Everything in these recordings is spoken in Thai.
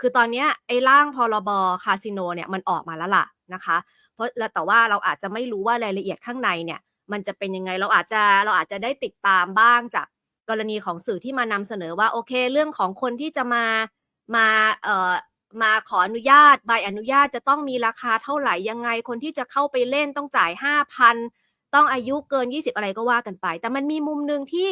คือตอนนี้ไอ้ร่างพรบคาสิโนเนี่ยมันออกมาแล้วล่ะนะคะ เพราะแต่ว่าเราอาจจะไม่รู้ว่ารายละเอียดข้างในเนี่ย มันจะเป็นยังไงเราอาจจะเราอาจจะได้ติดตามบ้างจากกรณีของสื่อที่มานำเสนอว่าโอเค เรื่องของคนที่จะมามาเอ่อมาขออนุญาตใบอนุญาตจะต้องมีราคาเท่าไหร่ยังไง คนที่จะเข้าไปเล่นต้องจ่ายห้าพันต้องอายุเกิน 20 อะไรก็ว่ากันไป แต่มันมีมุมหนึ่งที่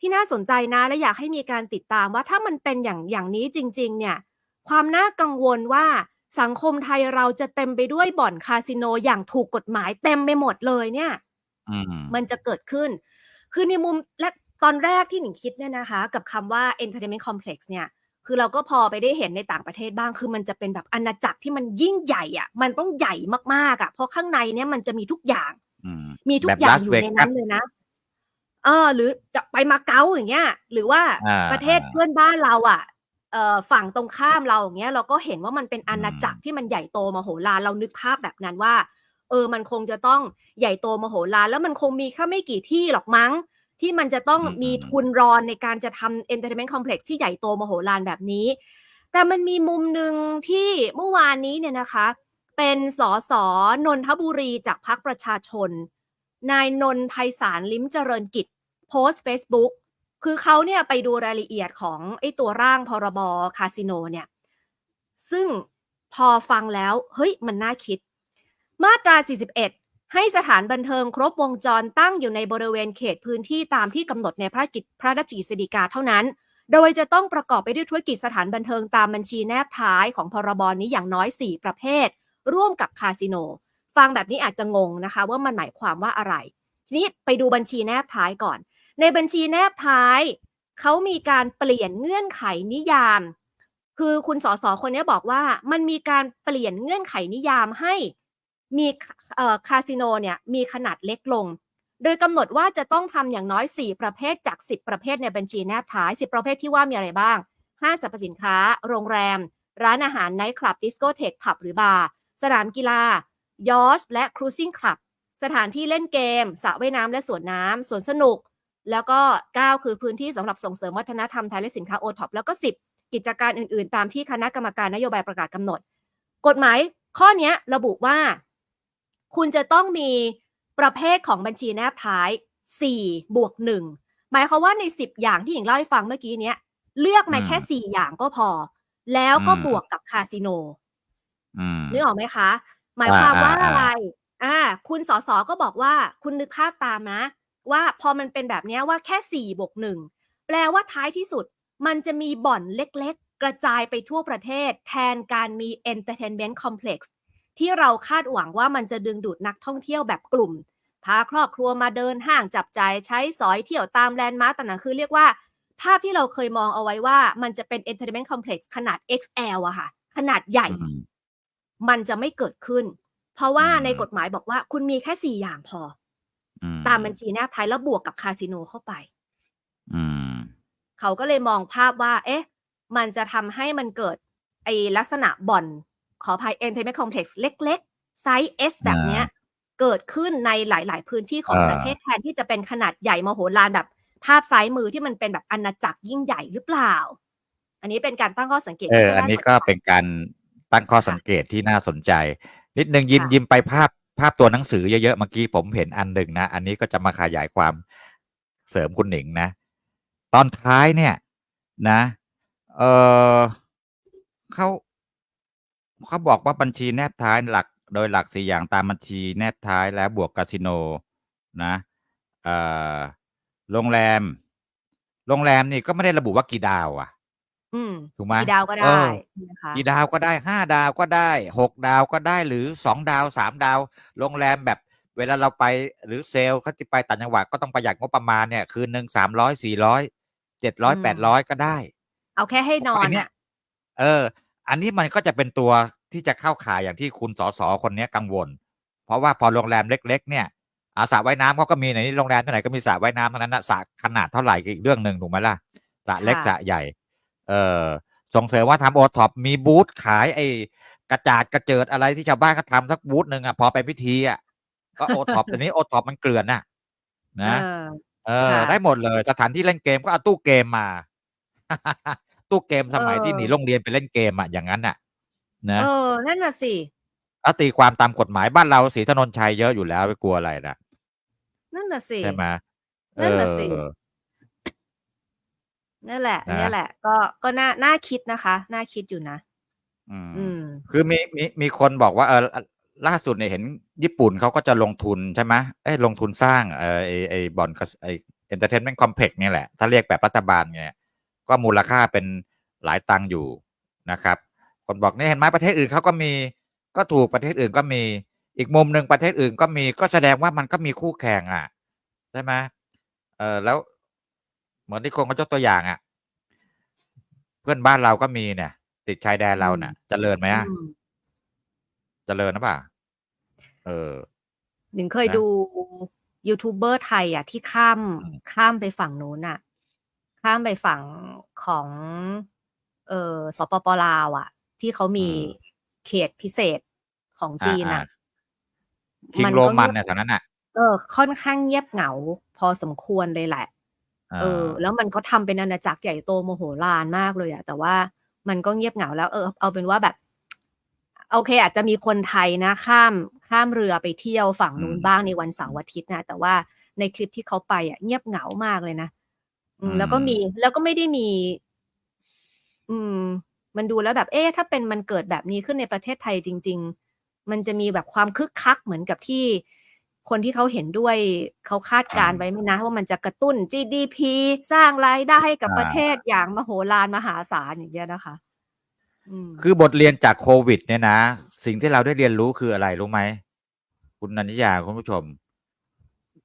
ที่น่าสนใจนะ และอยากให้มีการติดตามว่าถ้ามันเป็นอย่างอย่างนี้จริง ๆ เนี่ย ความน่ากังวลว่าสังคมไทยเราจะเต็มไปด้วยบ่อนคาสิโนอย่างถูกกฎหมายเต็มไปหมดเลยเนี่ยอืมมันจะเกิดขึ้น คือในมุมและตอนแรกที่หนิงคิดเนี่ยนะคะ กับคำว่า entertainment complex เนี่ย คือเราก็พอไปได้เห็นในต่างประเทศบ้าง คือมันจะเป็นแบบอาณาจักรที่มันยิ่งใหญ่อะมันต้องใหญ่มากๆอะเพราะข้างในเนี่ยมันจะมีทุกอย่างอืมมีทุแบกบอย่าลางสอยู่เวในกันั้สนเลยนะเออหรือจะไปมาเก๊าอย่างเงี้ย หรือว่าอ่าประเทศอ่าเพื่อนบ้านเราอะเอ่อ ฝั่งตรงข้ามเราอย่างเงี้ยเราก็เห็นว่ามันเป็นอาณาจักรอืมที่มันใหญ่โตมโหฬารเรานึกภาพแบบนั้นว่า เออมันคงจะต้องใหญ่โตมโหฬารแล้วมันคงมีแค่ไม่กี่ที่หรอกมั้ง ที่มันจะต้องอืมมีอืมทุนรอนในการจะทำ entertainment complex ที่ใหญ่โตมโหฬารแบบนี้ แต่มันมีมุมหนึ่งที่เมื่อวานนี้เนี่ยนะคะ เป็นสสนนทบุรีจากพรรคประชาชน นายนนท์ไพศาลลิ้มเจริญกิจโพสต์ Facebook คือเขาเนี่ยไปดูรายละเอียดของไอ้ตัวร่างพรบคาสิโนเนี่ย ซึ่งพอฟังแล้ว เฮ้ย มันน่าคิด มาตรา 41 ให้สถานบันเทิงครบวงจรตั้งอยู่ในบริเวณเขตพื้นที่ตามที่กำหนดในพระกิจพระราชกฤษฎีกาเท่านั้น โดยจะต้องประกอบไปด้วยธุรกิจสถานบันเทิงตามบัญชีแนบท้ายของพรบนี้อย่างน้อย 4 ประเภท ร่วมกับคาสิโน ฟังแบบนี้อาจจะงงนะคะ ว่ามันหมายความว่าอะไร ทีนี้ไปดูบัญชีแนบท้ายก่อน ในบัญชีแนบท้ายเขามีการเปลี่ยนเงื่อนไขนิยาม คือคุณสสคนนี้บอกว่ามันมีการเปลี่ยนเงื่อนไขนิยามให้มีคาสิโนเนี่ยมีขนาดเล็กลง โดยกำหนดว่าจะต้องทำอย่างน้อย 4 ประเภทจาก 10 ประเภทในบัญชีแนบท้าย 10 ประเภทที่ว่ามีอะไรบ้าง ห้างสรรพสินค้า โรงแรม ร้านอาหารไนท์คลับดิสโกเทกผับหรือบาร์สนามกีฬายอชและครูซิ่งคลับ สถานที่เล่นเกมสระว่ายน้ำและสวนน้ำสวนสนุก แล้วก็ 9 คือพื้นที่สำหรับส่งเสริมวัฒนธรรมไทยและสินค้าโอท็อปแล้วก็ 10 กิจการอื่นๆ ตามที่คณะกรรมการนโยบายประกาศกำหนด กฎหมายข้อเนี้ยระบุว่า คุณจะต้องมีประเภทของบัญชีแนบท้าย 4 บวก 1 หมายความว่าใน 10 อย่างที่หญิงเล่าให้ฟังเมื่อกี้เนี้ยเลือกมาแค่ 4 อย่างก็พอ แล้วก็อืมบวกกับคาสิโนอืมนึกออกไหมคะ หมายความว่าอ่าอ่าอะไร อ่า คุณสสก็บอกว่าคุณนึกภาพตามนะ ว่าพอมันเป็นแบบเนี้ยว่าแค่สี่บวกหนึ่งแปลว่าท้ายที่สุดมันจะมีบ่อนเล็กๆ กระจายไปทั่วประเทศ แทนการมี entertainment complex ที่เราคาดหวังว่ามันจะดึงดูดนักท่องเที่ยวแบบกลุ่ม พาครอบครัวมาเดินห้างจับจ่ายใช้สอยเที่ยวตามแลนด์มาร์คต่างๆคือเรียกว่า ภาพที่เราเคยมองเอาไว้ว่ามันจะเป็น entertainment complex ขนาด XL อะค่ะ ขนาดใหญ่อืมมันจะไม่เกิดขึ้น เพราะว่าอืมในกฎหมายบอกว่าคุณมีแค่สี่อย่างพออือ ตามบัญชีแนบท้ายแล้วบวกกับคาสิโนเข้าไปอืมเขาก็เลยมองภาพว่า เอ๊ะ มันจะทำให้มันเกิดไอลักษณะบ่อนขออภัย entertainment complex เล็กๆ ไซส์ S แบบเนี้ย เกิดขึ้นในหลาย ๆ พื้นที่ของอ่าประเทศแทนที่จะเป็นขนาดใหญ่มโหฬารแบบภาพซ้ายมือที่มันเป็นแบบอาณาจักรยิ่งใหญ่หรือเปล่า อันนี้เป็นการตั้งข้อสังเกตเออที่อันนี้าสก็ใจเป็นการตั้งข้อสังเกตที่น่าสนใจ นิดนึงยิมค่ะยิมไปภาพภาพตัวหนังสือเยอะๆเมื่อกี้ผมเห็นอันหนึ่งนะ อันนี้ก็จะมาขยายความเสริมคุณหนิงนะ ตอนท้ายเนี่ยนะ เออเขาเขาบอกว่าบัญชีแนบท้ายหลัก โดยหลักสี่อย่างตามบัญชีแนบท้ายแล้วบวกคาสิโนนะเออโรงแรม โรงแรมนี่ก็ไม่ได้ระบุว่ากี่ดาว อะ อืมถูกไหมกี่ดาวก็เอได้อนะคะกี่ดาวก็ได้ห้าดาวก็ได้หกดาวก็ได้หรือสองดาวสามดาว โรงแรมแบบเวลาเราไปหรือเซลล์เขาที่ไปต่างจังหวัดก็ต้องประหยัดงบประมาณเนี่ย คืนหนึ่งสามร้อยสี่ร้อยเจ็ดร้อยแปดร้อยก็ได้ เอาแค่ให้นอนไเนี้ยอะเออ อันนี้มันก็จะเป็นตัวที่จะเข้าข่ายอย่างที่คุณสสคนเนี้ยกังวล เพราะว่าพอโรงแรมเล็ก ๆ เนี่ยอาสระว่ายน้ำเขาก็มีในนี้โรงแรมที่ไหนก็มีสระว่ายน้ำเท่านั้นนะสระขนาดเท่าไหร่ก็อีกเรื่องหนึ่งถูกไหมล่ะสระเล็กค่ะสระใหญ่ เออส่งเสริมว่าทำโอท็อปมีบูธขายไอ้กระจาดกระเจิดอะไรที่ชาวบ้านเขาทำสักบูธหนึ่งอะพอไปพิธีอะก็โอท็อปแต่นี้โอท็อปมันเกลื่อนน่ะ นะเออเออค่ะได้หมดเลย สถานที่เล่นเกมก็เอาตู้เกมมา ตู้เกมสมัยที่เออหนีโรงเรียนไปเล่นเกมอะอย่างนั้นน่ะ นะเออนั่นน่ะสิถ้าตีความตามกฎหมายบ้านเราศรีถนนชัยเยอะอยู่แล้วไปกลัวอะไรนะนั่นน่ะสิใช่ไหมนั่นน่ะสิเออ นั่นแหละนะเนี่ยแหละ ก็ก็น่าน่าคิดนะคะ น่าคิดอยู่นะ อืม อืม คือมีมีมีคนบอกว่าเออล่าสุดเนี่ยเห็นญี่ปุ่นเขาก็จะลงทุนใช่ไหมเอ้ยลงทุนสร้างเออไอไอบ่อนไอเอนเตอร์เทนเมนต์คอมเพล็กซ์เนี่ยแหละ ถ้าเรียกแบบรัฐบาลเนี่ยก็มูลค่าเป็นหลายตังค์อยู่นะครับ คนบอกเนี่ยเห็นไหมประเทศอื่นเขาก็มีก็ถูกประเทศอื่นก็มีอีกมุมหนึ่งประเทศอื่นก็มีก็แสดงว่ามันก็มีคู่แข่งอะใช่ไหมเออแล้ว เหมือนที่คนเขายกตัวอย่างอะ เพื่อนบ้านเราก็มีเนี่ย ติดชายแดนเราเนี่ยเจริญไหมอะอืมเจริญนะป่ะเออหนิงเคยนะดูยูทูบเบอร์ไทยอะที่ข้ามอืมข้ามไปฝั่งนู้นอะ ข้ามไปฝั่งของ เออสปปลาวอะ ที่เขามีเขตพิเศษของจีนอะคิงมันโรก็มันเงียบเนี่ยแถวนั้นอะ เออ ค่อนข้างเงียบเหงา พอสมควรเลยแหละ เออ แล้วมันก็ทำเป็นอาณาจักรใหญ่โตโมโหลานมากเลยอะแต่ว่ามันก็เงียบเหงาแล้วเออเอาเป็นว่าแบบโอเค อาจจะมีคนไทยนะ ข้ามข้ามเรือไปเที่ยวฝั่งนู้นอืมบ้างในวันเสาร์อาทิตย์นะ แต่ว่าในคลิปที่เขาไปอะเงียบเหงามากเลยนะอืมอืมแล้วก็มีแล้วก็ไม่ได้มี อืม มันดูแล้วแบบ เอ๊ะถ้าเป็นมันเกิดแบบนี้ขึ้นในประเทศไทยจริง ๆ มันจะมีแบบความคึกคักเหมือนกับที่ คนที่เขาเห็นด้วยเขาคาดการณ์ไว้ไหมนะ ว่ามันจะกระตุ้น GDP สร้างรายได้ให้กับอ่าประเทศอย่างมโหฬารมหาศาลอย่างเงี้ยนะคะอืมคือบทเรียนจากโควิด เนี่ยนะ สิ่งที่เราได้เรียนรู้คืออะไรรู้ไหม คุณนันทิยาคุณผู้ชม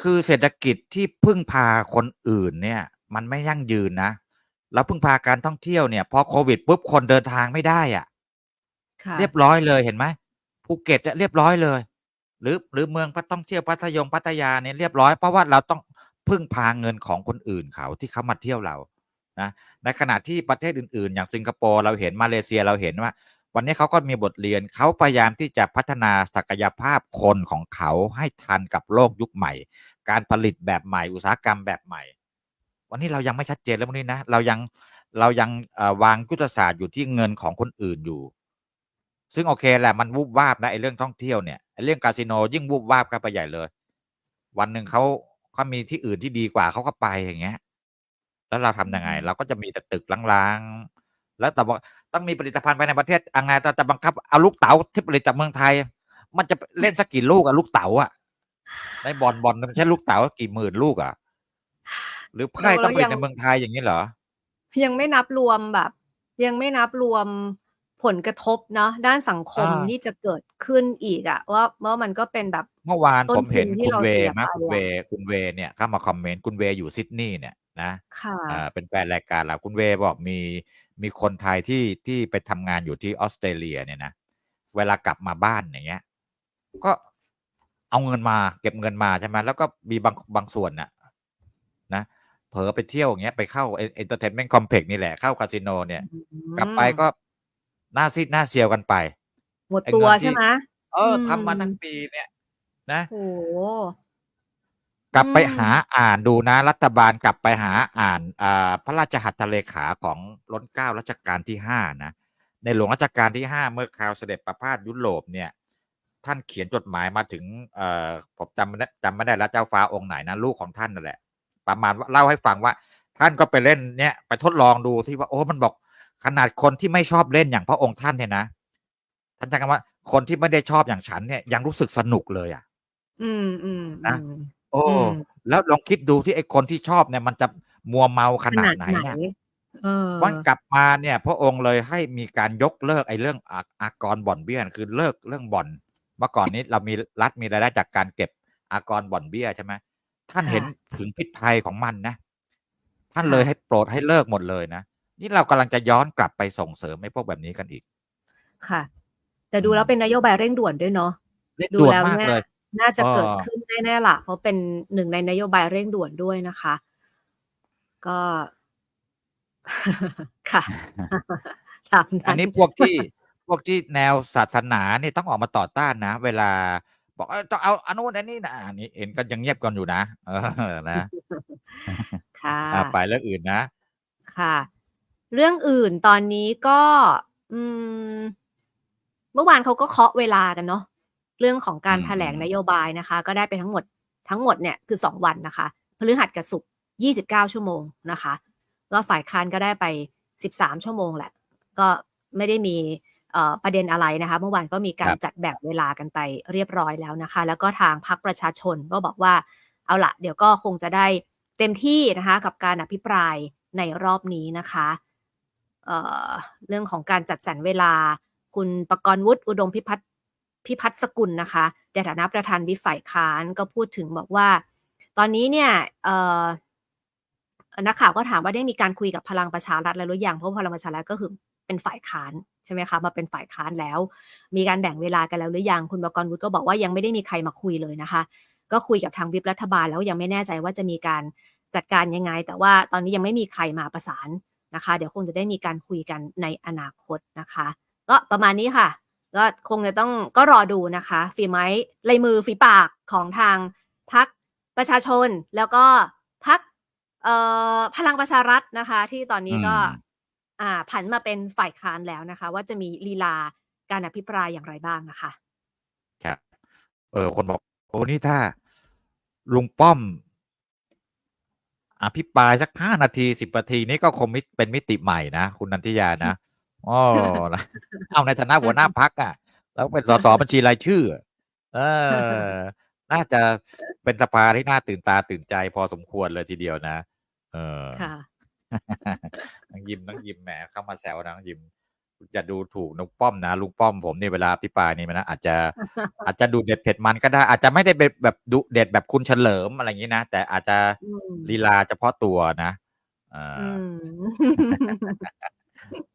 คือเศรษฐกิจที่พึ่งพาคนอื่นเนี่ย มันไม่ยั่งยืนนะแล้วพึ่งพาการท่องเที่ยวเนี่ยพอโควิดปุ๊บคนเดินทางไม่ได้อะค่ะเรียบร้อยเลยเห็นไหมภูเก็ตจะเรียบร้อยเลย หรือหรือเมืองพัท่องเที่ยวพัทยงพัทยาเนี่ยเรียบร้อยเพราะว่าเราต้องพึ่งพาเงินของคนอื่นเขาที่เขามาเที่ยวเรานะในขณะที่ประเทศอื่น ๆ อย่างสิงคโปร์เราเห็นมาเลเซียเราเห็นว่า วันนี้เขาก็มีบทเรียนเขาพยายามที่จะพัฒนาศักยภาพคนของเขาให้ทันกับโลกยุคใหม่ การผลิตแบบใหม่อุตสาหกรรมแบบใหม่ วันนี้เรายังไม่ชัดเจนแล้ววันนี้นะเรายังเรายังวางยุทธศาสตร์อยู่ที่เงินของคนอื่นอยู่ ซึ่งโอเคแหละมันวูบวาบนะไอ้เรื่องท่องเที่ยวเนี่ยไอ้เรื่องคาสิโนยิ่งวูบวาบกันไปใหญ่เลย วันหนึ่งเขาเขามีที่อื่นที่ดีกว่าเขาก็ไปอย่างเงี้ย แล้วเราทำยังไงอืมเราก็จะมีแต่ตึกล้างๆแล้วแต่ว่าต้องมีผลิตภัณฑ์ภายในประเทศอังไงแต่จะบังคับเอาลูกเต๋าที่ผลิตจากเมืองไทย มันจะเล่นสักกี่ลูกอะลูกเต๋าอะในบอลบอลมันใช่ลูกเต๋ากี่หมื่นลูกอะหรือไพ่ต้องผลิตในเมืองไทยอย่างนี้เหรอ ยังไม่นับรวมแบบ ยังไม่นับรวม ผลกระทบเนาะด้านสังคมอ่า ที่จะเกิดขึ้นอีกอะว่าว่ามันก็เป็นแบบเมื่อวานต้นผมเห็นทุนที่คุณเราเวเสียนะไปคุณอะเวคุณเวเนี่ยเข้ามาคอมเมนต์คุณเวอยู่ซิดนีย์เนี่ยนะค่ะอ่าเป็นแฟนรายการเราคุณเวบอกมีมีคนไทยที่ที่ไปทำงานอยู่ที่ออสเตรเลียเนี่ยนะเวลากลับมาบ้านอย่างเงี้ย ก็เอาเงินมาเก็บเงินมาใช่ไหมแล้วก็มีบางบางส่วนน่ะนะเผลอไปเที่ยวอย่างเงี้ยไปเข้าเอนเตอร์เทนเมนต์คอมเพล็กซ์นี่แหละเข้าคาสิโนเนี่ยกลับไปก็ หน้าซีดหน้าเซียวกันไปหมดไอ้ตัวเงินที่ใช่ไหมเอออมทำมาทั้งปีเนี่ย นะโอ้โหกลับไปอืมหาอ่านดูนะ รัฐบาลกลับไปหาอ่านอ่าพระราชหัตถเลขาของล้นเกล้ารัชกาลที่ห้านะในหลวงรัชกาลที่ห้าเมื่อคราวเสด็จประพาสยุโรปเนี่ย ท่านเขียนจดหมายมาถึงเอ่อผมจำไม่ได้จำไม่ได้แล้วเจ้าฟ้าองค์ไหนนะลูกของท่านนั่นแหละ ประมาณว่าเล่าให้ฟังว่า ท่านก็ไปเล่นเนี่ยไปทดลองดูที่ว่าโอ้มันบอก ขนาดคนที่ไม่ชอบเล่นอย่างพระองค์ท่านเนี่ยนะท่านใช้คำว่า คนที่ไม่ได้ชอบอย่างฉันเนี่ยยังรู้สึกสนุกเลยอะ อืมอืมนะอืมโอ้อืมแล้วลองคิดดูที่ไอ้คนที่ชอบเนี่ย มันจะมัวเมาขขนานาดดไหนไหนเนี่ยเออวันกลับมาเนี่ย พระองค์เลยให้มีการยกเลิกไอ้เรื่องอาอากรบ่อนเบี้ยคือเลิกเรื่องบ่อน เมื่อก่อนนี้เรามีรัฐมีรายได้จากการเก็บอากรบ่อนเบี้ยใช่ไหมท่านค่ะเห็นถึงพิษภัยของมันนะ ท่านค่ะเลยให้โปรดให้เลิกหมดเลยนะ นี่เรากำลังจะย้อนกลับไปส่งเสริมไอ้พวกแบบนี้กันอีก ค่ะ แต่ดูอืมแล้วเป็นนโยบายเร่งด่วนด้วยเนาะเร่งดูด่วนแล้วมากเนี่ยเลยน่าจะเกิดเออขึ้นแน่ๆล่ะ เพราะเป็นหนึ่งในนโยบายเร่งด่วนด้วยนะคะ ก็ค่ะตามอันั้นนนี้พวกที่พวกที่แนวศาสนาเนี่ยต้องออกมาต่อต้านนะ เวลา บอกเออต้องเอาอันนู้นอันนี้นะอันนี้เห็นก็ยังเงียบกันอยู่นะ เออนะ ค่ะอะไปเรื่องอื่นนะ ค่ะ เรื่องอื่นตอนนี้ก็อืมเมื่อวานเขาก็เคาะเวลากันเนาะเรื่องของการอืมแถลงนโยบายนะคะ ก็ได้ไปทั้งหมดทั้งหมดเนี่ยคือสองวันนะคะพฤหัสกับศุกร์ยี่สิบเก้าชั่วโมงนะคะก็ฝ่ายค้านก็ได้ไปสิบสามชั่วโมงแหละ ก็ไม่ได้มีเอ่อประเด็นอะไรนะคะ เมื่อวานก็มีการครับจัดแบ่งเวลากันไปเรียบร้อยแล้วนะคะ แล้วก็ทางพรรคประชาชนก็บอกว่าเอาละเดี๋ยวก็คงจะได้เต็มที่นะคะ กับการอภิปรายในรอบนี้นะคะ เเรื่องของการจัดสรรเวลา คุณประกรณ์วุฒิอุดมพิพัฒน์พิพัฒน์สกุลนะคะในฐานะประธานวิฝ่ายค้านก็พูดถึงบอกว่า ตอนนี้เนี่ยนักข่าวก็ถามว่าได้มีการคุยกับพลังประชารัฐแล้วหรือยังเพราะพลังประชารัฐก็คือเป็นฝ่ายค้านใช่ไหมคะมาเป็นฝ่ายค้านแล้ว มีการแบ่งเวลากันแล้วหรือยังคุณประกรณ์วุฒิก็บอกว่ายังไม่ได้มีใครมาคุยเลยนะคะ ก็คุยกับทางวิปรัฐบาลแล้วยังไม่แน่ใจว่าจะมีการจัดการยังไง แต่ว่าตอนนี้ยังไม่มีใครมาประสาน นะคะ เดี๋ยวคงจะได้มีการคุยกันในอนาคตนะคะ ก็ประมาณนี้ค่ะก็คงจะต้องก็รอดูนะคะ ฝีไม้ลายมือฝีปากของทางพักประชาชน แล้วก็พักเอ่อพลังประชารัฐนะคะ ที่ตอนนี้ก็อืมอ่าผันมาเป็นฝ่ายค้านแล้วนะคะ ว่าจะมีลีลาการอภิปรายอย่างไรบ้างนะคะครับเออคนบอกโอ้นี่ถ้าลุงป้อม อภิปรายสักห้านาทีสิบนาทีนี่ก็คงมิเป็นมิติใหม่นะ คุณนันทิยานะอ๋อนะเอาในฐานะหัวหน้าพักอะ แล้วเป็นสสบัญชีรายชื่อ เออ น่าจะเป็นสภาที่น่าตื่นตาตื่นใจพอสมควรเลยทีเดียวนะ เออ ค่ะน้องยิมน้องยิมแหมเข้ามาแซวนะน้องยิม จะดูถูกนุกป้อมนะลุงป้อมผมนี่เวลาพิปรายนี่มันนะอาจจะอาจจะดูเด็ดเผ็ดมันก็ได้ อาจจะไม่ได้เป็นแบบดุเด็ดแบบคุณเฉลิมอะไรอย่างนี้นะ แต่อาจจะอืมลีลาเฉพาะตัวนะอ่าอืม